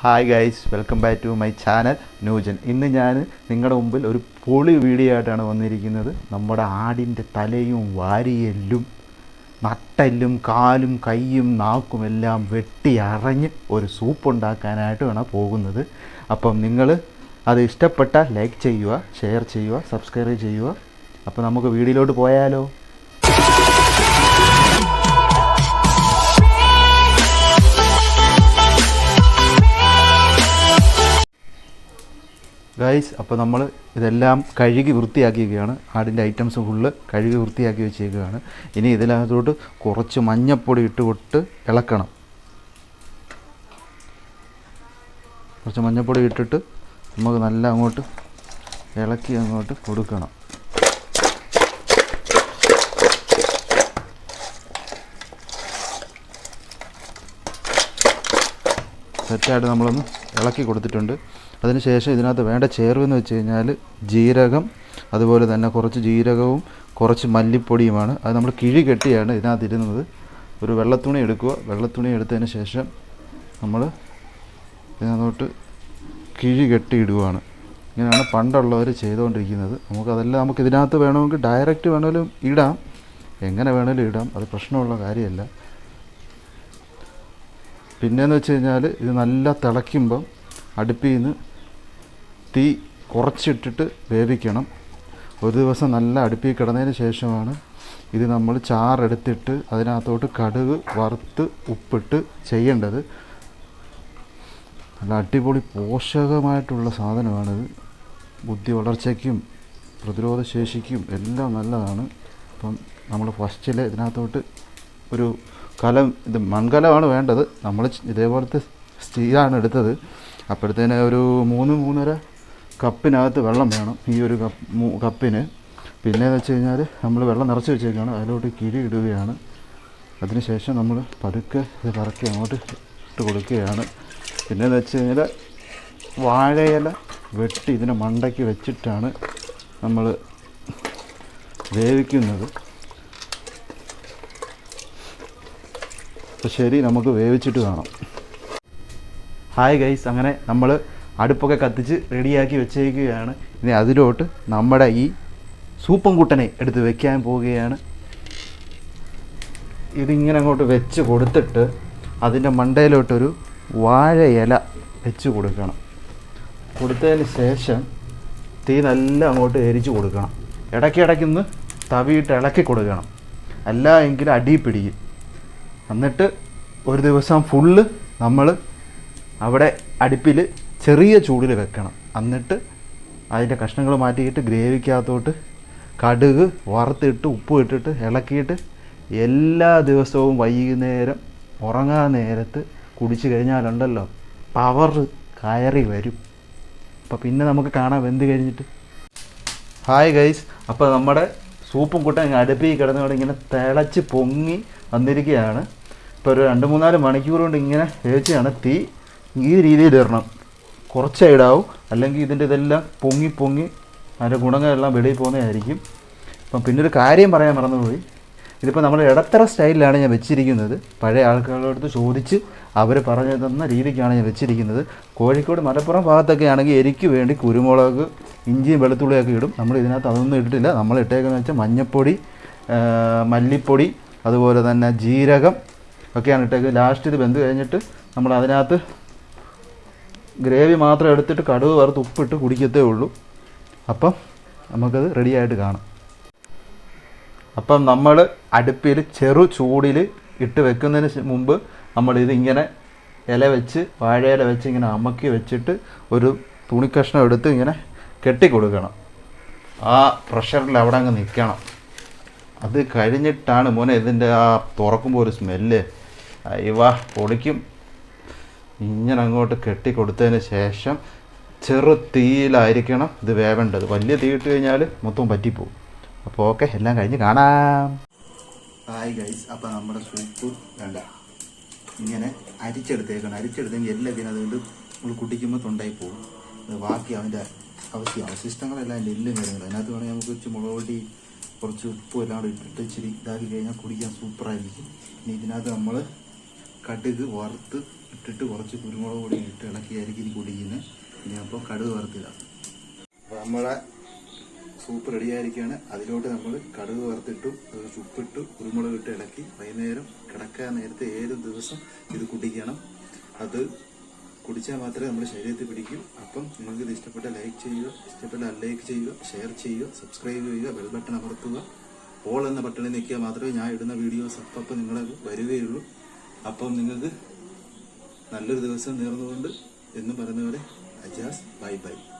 Hi guys welcome back to my channel new gen ഇന്ന് ഞാൻ നിങ്ങളുടെ മുമ്പിൽ ഒരു പൊളി വീഡിയോ ആയിട്ടാണ് വന്നിരിക്കുന്നത്. നമ്മുടെ ആടിന്റെ തലയും വാരിയെല്ലും നട്ടെല്ലും കാലും കൈയും നാക്കും എല്ലാം വെട്ടി അറഞ്ഞ് ഒരു സൂപ്പ് ഉണ്ടാക്കാനായിട്ടാണ് പോകുന്നത്. അപ്പം നിങ്ങൾ അത് ഇഷ്ടപ്പെട്ടാൽ ലൈക്ക് ചെയ്യുക ഷെയർ ചെയ്യുക സബ്സ്ക്രൈബ് ചെയ്യുക. അപ്പോൾ നമുക്ക് വീഡിയോയിലോട്ട് പോയാലോ? ഗൈസ് അപ്പോൾ നമ്മൾ ഇതെല്ലാം കഴുകി വൃത്തിയാക്കിയൊക്കെയാണ് ആടിന്റെ ഐറ്റംസ് ഫുള്ള് കഴുകി വൃത്തിയാക്കി വെച്ചേക്കുകയാണ് ഇനി ഇതിനകത്തോട്ട് കുറച്ച് മഞ്ഞപ്പൊടി ഇട്ട് കൊട്ട് ഇളക്കണം. കുറച്ച് മഞ്ഞപ്പൊടി ഇട്ടിട്ട് നമുക്ക് നല്ല അങ്ങോട്ട് ഇളക്കി അങ്ങോട്ട് കൊടുക്കണം. സെറ്റായിട്ട് നമ്മളൊന്ന് ഇളക്കി കൊടുത്തിട്ടുണ്ട്. അതിനുശേഷം ഇതിനകത്ത് വേണ്ട ചേർവെന്ന് വെച്ച് കഴിഞ്ഞാൽ ജീരകം അതുപോലെ തന്നെ കുറച്ച് ജീരകവും കുറച്ച് മല്ലിപ്പൊടിയുമാണ്. അത് നമ്മൾ കിഴി കെട്ടിയാണ് ഇതിനകത്ത് ഇരുന്നത് ഒരു വെള്ളത്തുണി എടുക്കുക. വെള്ളത്തുണി എടുത്തതിന് ശേഷം നമ്മൾ ഇതിനകത്തോട്ട് കിഴി കെട്ടിയിടുകയാണ് ഇങ്ങനെയാണ് പണ്ടുള്ളവർ ചെയ്തുകൊണ്ടിരിക്കുന്നത്. നമുക്കതെല്ലാം നമുക്ക് ഇതിനകത്ത് വേണമെങ്കിൽ ഡയറക്റ്റ് വേണമെങ്കിലും ഇടാം. എങ്ങനെ വേണമെങ്കിലും ഇടാം. അത് പ്രശ്നമുള്ള കാര്യമല്ല. പിന്നെയെന്ന് വെച്ച് കഴിഞ്ഞാൽ ഇത് നല്ല തിളയ്ക്കുമ്പം അടുപ്പിൽ നിന്ന് തീ കുറച്ചിട്ടിട്ട് വേവിക്കണം. ഒരു ദിവസം നല്ല അടുപ്പിൽ കിടന്നതിന് ശേഷമാണ് ഇത് നമ്മൾ ചാറെടുത്തിട്ട് അതിനകത്തോട്ട് കടുക് വറുത്ത് ഉപ്പിട്ട് ചെയ്യേണ്ടത്. നല്ല അടിപൊളി പോഷകമായിട്ടുള്ള സാധനമാണിത്. ബുദ്ധി വളർച്ചയ്ക്കും പ്രതിരോധശേഷിക്കും എല്ലാം നല്ലതാണ്. അപ്പം നമ്മൾ ഫസ്റ്റിൽ ഇതിനകത്തോട്ട് ഒരു കലം ഇത് മൺകലമാണ് വേണ്ടത്. നമ്മൾ ഇതേപോലത്തെ സ്റ്റീലാണ് എടുത്തത്. അപ്പോഴത്തേന് ഒരു മൂന്ന് മൂന്നര കപ്പിനകത്ത് വെള്ളം വേണം. ഈ ഒരു കപ്പ് കപ്പിന്. പിന്നെയെന്ന് വെച്ച് കഴിഞ്ഞാൽ നമ്മൾ വെള്ളം നിറച്ച് വെച്ചേക്കാണ്. അതിലോട്ട് കിഴി ഇടുകയാണ്. അതിനുശേഷം നമ്മൾ പതുക്കെ ഇത് പറക്കി അങ്ങോട്ട് ഇട്ട് കൊടുക്കുകയാണ്. പിന്നെയെന്ന് വെച്ച് കഴിഞ്ഞാൽ വാഴയില വെട്ടി ഇതിനെ മണ്ടയ്ക്ക് വെച്ചിട്ടാണ് നമ്മൾ വേവിക്കുന്നത്. അപ്പോൾ ശരി നമുക്ക് വേവിച്ചിട്ട് കാണാം. ഹായ് ഗൈസ് അങ്ങനെ നമ്മൾ അടുപ്പൊക്കെ കത്തിച്ച് റെഡിയാക്കി വെച്ചേക്കുകയാണ്. ഇനി അതിലോട്ട് നമ്മുടെ ഈ സൂപ്പൻ കൂട്ടനെ എടുത്ത് വെക്കാൻ പോവുകയാണ്. ഇതിങ്ങനെ അങ്ങോട്ട് വെച്ച് കൊടുത്തിട്ട് അതിന്റെ മണ്ടയിലോട്ടൊരു വാഴയില വെച്ച് കൊടുക്കണം. കൊടുത്തതിന് ശേഷം തീ നല്ല അങ്ങോട്ട് എരിച്ച് കൊടുക്കണം. ഇടയ്ക്കിടയ്ക്കൊന്ന് തവിയിട്ട് ഇളക്കി കൊടുക്കണം. അല്ല എങ്കിൽ അടി പിടിക്കും. എന്നിട്ട് ഒരു ദിവസം ഫുള്ള് നമ്മൾ അവിടെ അടുപ്പിൽ ചെറിയ ചൂടിൽ വെക്കണം. എന്നിട്ട് അതിന്റെ കഷ്ണങ്ങൾ മാറ്റിയിട്ട് ഗ്രേവിക്കകത്തോട്ട് കടുക് വറുത്തിട്ട് ഉപ്പ് ഇട്ടിട്ട് ഇളക്കിയിട്ട് എല്ലാ ദിവസവും വൈകുന്നേരം ഉറങ്ങാൻ നേരത്ത് കുടിച്ചു കഴിഞ്ഞാലുണ്ടല്ലോ പവർ കയറി വരും. അപ്പോൾ പിന്നെ നമുക്ക് കാണാം വെന്ത് കഴിഞ്ഞിട്ട്. ഹായ് ഗൈസ് അപ്പോൾ നമ്മുടെ സൂപ്പും കൂട്ടം ഇങ്ങ് അടുപ്പിൽ കിടന്നുകൊണ്ട് ഇങ്ങനെ തിളച്ച് പൊങ്ങി വന്നിരിക്കുകയാണ്. ഇപ്പോൾ ഒരു രണ്ട് മൂന്നാൽ മണിക്കൂർ കൊണ്ട് ഇങ്ങനെ തേച്ചാണ് തീ ഈ രീതിയിൽ ഇടണം. കുറച്ച് ഇടാവും. അല്ലെങ്കിൽ ഇതിന്റെ ഇതെല്ലാം പൊങ്ങി പൊങ്ങി അതിന്റെ ഗുണങ്ങളെല്ലാം വെളിയിൽ പോകുന്നതായിരിക്കും. അപ്പം പിന്നെ ഒരു കാര്യം പറയാൻ മറന്നുപോയി. ഇതിപ്പോൾ നമ്മൾ ഇടത്തര സ്റ്റൈലിലാണ് ഞാൻ വെച്ചിരിക്കുന്നത്. പഴയ ആൾക്കാരുടെ അടുത്ത് ചോദിച്ച് അവർ പറഞ്ഞു തന്ന രീതിക്കാണ് ഞാൻ വെച്ചിരിക്കുന്നത്. കോഴിക്കോട് മലപ്പുറം ഭാഗത്തൊക്കെ ആണെങ്കിൽ എരിക്ക് വേണ്ടി കുരുമുളക് ഇഞ്ചിയും വെളുത്തുള്ളിയൊക്കെ ഇടും. നമ്മൾ ഇതിനകത്ത് അതൊന്നും ഇട്ടിട്ടില്ല. നമ്മൾ ഇട്ടേക്കുന്നത് വെച്ചാൽ മഞ്ഞൾപ്പൊടി മല്ലിപ്പൊടി അതുപോലെ തന്നെ ജീരകം ഒക്കെയാണ് ഇട്ടേക്ക്. ലാസ്റ്റ് ഇത് വെന്ത് കഴിഞ്ഞിട്ട് നമ്മൾ അതിനകത്ത് ഗ്രേവി മാത്രം എടുത്തിട്ട് കടുവ് വറുത്ത് ഉപ്പിട്ട് കുടിക്കത്തേ ഉള്ളൂ. അപ്പം നമുക്കത് റെഡിയായിട്ട് കാണാം. അപ്പം നമ്മൾ അടുപ്പിൽ ചെറു ചൂടിൽ ഇട്ട് വെക്കുന്നതിന് മുമ്പ് നമ്മൾ ഇതിങ്ങനെ ഇല വെച്ച് വാഴയില വെച്ച് ഇങ്ങനെ അമക്കി വെച്ചിട്ട് ഒരു തുണിക്കഷ്ണം എടുത്ത് ഇങ്ങനെ കെട്ടിക്കൊടുക്കണം. ആ പ്രഷറിൽ അവിടെ അങ്ങ് നിൽക്കണം. അത് കഴിഞ്ഞിട്ടാണ് മോനെ ഇതിന്റെ ആ തുറക്കുമ്പോൾ ഒരു സ്മെല്ല് അയ്യവ പൊളിക്കും ഇങ്ങനെ അങ്ങോട്ട് കെട്ടി കൊടുത്തതിന് ശേഷം ചെറു തീയിലായിരിക്കണം ഇത് വേവേണ്ടത്. വലിയ തീ ഇട്ട് കഴിഞ്ഞാൽ മൊത്തം പറ്റിപ്പോവും. അപ്പോൾ ഓക്കെ എല്ലാം കഴിഞ്ഞ് കാണാം. ഹായ് ഗൈസ് അപ്പോൾ നമ്മുടെ സൂപ്പ് വേണ്ട ഇങ്ങനെ അരിച്ചെടുത്തേക്കണം. അരിച്ചെടുത്തെങ്കിൽ എല്ലാം പിന്നെ അതുകൊണ്ട് നമ്മൾ കുടിക്കുമ്പോൾ തൊണ്ടായി പോകും. ബാക്കി അവന്റെ അവസ്ഥ അവശിഷ്ടങ്ങളെല്ലാം അതിന്റെ എല്ലാം കാര്യങ്ങൾ അതിനകത്ത് വേണമെങ്കിൽ നമുക്ക് ഇച്ചിരി മുളക് പൊടി കുറച്ച് ഉപ്പും എല്ലാം കൂടി ഇട്ടിട്ട് ഇച്ചിരി ഇതാക്കി കഴിഞ്ഞാൽ കുടിക്കാൻ സൂപ്പറായിരിക്കും ഇനി ഇതിനകത്ത് നമ്മൾ കടുക് വറുത്ത് ഇട്ടിട്ട് കുറച്ച് കുരുമുളക് പൊടി ഇട്ട് ഇളക്കിയായിരിക്കും ഇനി കുടിക്കുന്നത് ഇനി അപ്പോൾ കടുക് വറുത്തിടാം. അപ്പോൾ നമ്മളെ സൂപ്പ് റെഡിയായിരിക്കുകയാണ് അതിലോട്ട് നമ്മൾ കടുക് വറുത്തിട്ടു ഉപ്പിട്ടു കുരുമുളക് ഇട്ട് ഇളക്കി വൈകുന്നേരം കിടക്കാൻ നേരത്തെ ഏത് ദിവസം ഇത് കുടിക്കണം അത് കുടിച്ചാൽ മാത്രമേ നമ്മുടെ ശരീരത്തിൽ പിടിക്കൂ. അപ്പം നിങ്ങൾക്ക് ഇത് ഇഷ്ടപ്പെട്ട ലൈക്ക് ചെയ്യുക ഇഷ്ടപ്പെട്ട അൺലൈക്ക് ചെയ്യുക ഷെയർ ചെയ്യുക സബ്സ്ക്രൈബ് ചെയ്യുക ബെൽ ബട്ടൺ അമർത്തുക. ഓൾ എന്ന ബട്ടണിൽ നിൽക്കുക മാത്രമേ ഞാൻ ഇടുന്ന വീഡിയോസ് അപ്പം നിങ്ങളെ വരികയുള്ളൂ. അപ്പം നിങ്ങൾക്ക് നല്ലൊരു ദിവസം നേർന്നുകൊണ്ട് എന്ന് പറയുന്ന പോലെ അജാസ് ബൈ ബൈ.